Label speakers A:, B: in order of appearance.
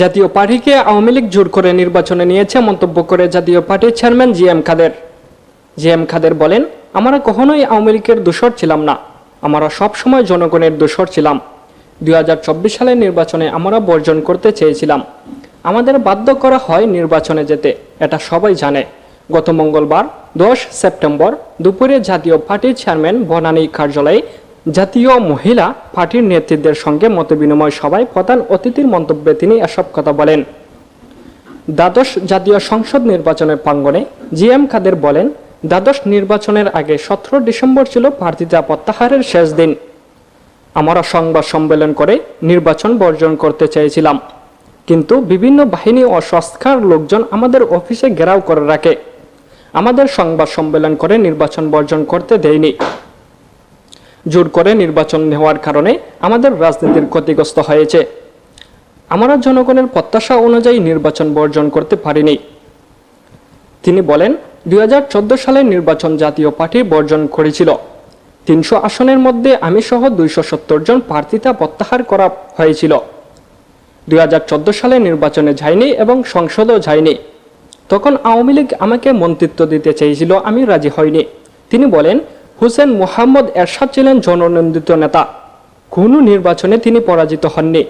A: জাতীয় পার্টিকে আওয়ামী লীগ জোর করে নির্বাচনে নিয়েছে মন্তব্য করে জাতীয় পার্টির চেয়ারম্যান জি এম খাদের। জি এম খাদের বলেন, আমরা কখনোই আওয়ামী লীগের দোষর ছিলাম না। আমরা সবসময় জনগণের দোষর ছিলাম। দুই হাজার চব্বিশ সালের নির্বাচনে আমরা বর্জন করতে চেয়েছিলাম। আমাদের বাধ্য করা হয় নির্বাচনে যেতে, এটা সবাই জানে। গত মঙ্গলবার, দশ সেপ্টেম্বর, দুপুরে জাতীয় পার্টির চেয়ারম্যান বনানী কার্যালয়ে জাতীয় মহিলা পার্টির নেতৃত্বের সঙ্গে মতবিনিময় সভায় প্রধান অতিথির মন্তব্যে তিনি এসব কথা বলেন। দ্বাদশ জাতীয় সংসদ নির্বাচনের প্রাঙ্গণে জি এম কাদের বলেন, দ্বাদশ নির্বাচনের আগে সতেরো ডিসেম্বর ছিল প্রার্থিতা প্রত্যাহারের শেষ দিন। আমরা সংবাদ সম্মেলন করে নির্বাচন বর্জন করতে চেয়েছিলাম। কিন্তু বিভিন্ন বাহিনী ও সংস্থার লোকজন আমাদের অফিসে ঘেরাও করে রাখে। আমাদের সংবাদ সম্মেলন করে নির্বাচন বর্জন করতে দেয়নি। জোর করে নির্বাচন নেওয়ার কারণে আমাদের রাজনীতির ক্ষতিগ্রস্ত হয়েছে। আমরা জনগণের প্রত্যাশা অনুযায়ী নির্বাচন বর্জন করতে পারিনি। তিনি বলেন, দুই সালের নির্বাচন জাতীয় পার্টি বর্জন করেছিল। তিনশো আসনের মধ্যে আমি সহ দুইশো সত্তর জন প্রার্থিতা প্রত্যাহার করা হয়েছিল। দুই হাজার চোদ্দ সালে নির্বাচনে যায়নি এবং সংসদও যায়নি তখন আওয়ামী লীগ আমাকে মন্ত্রিত্ব দিতে চেয়েছিল, আমি রাজি হইনি। তিনি বলেন হুসেন মোহাম্মদ এরশাদ ছিলেন জননন্দিত নেতা। কোনো নির্বাচনে তিনি পরাজিত হননি।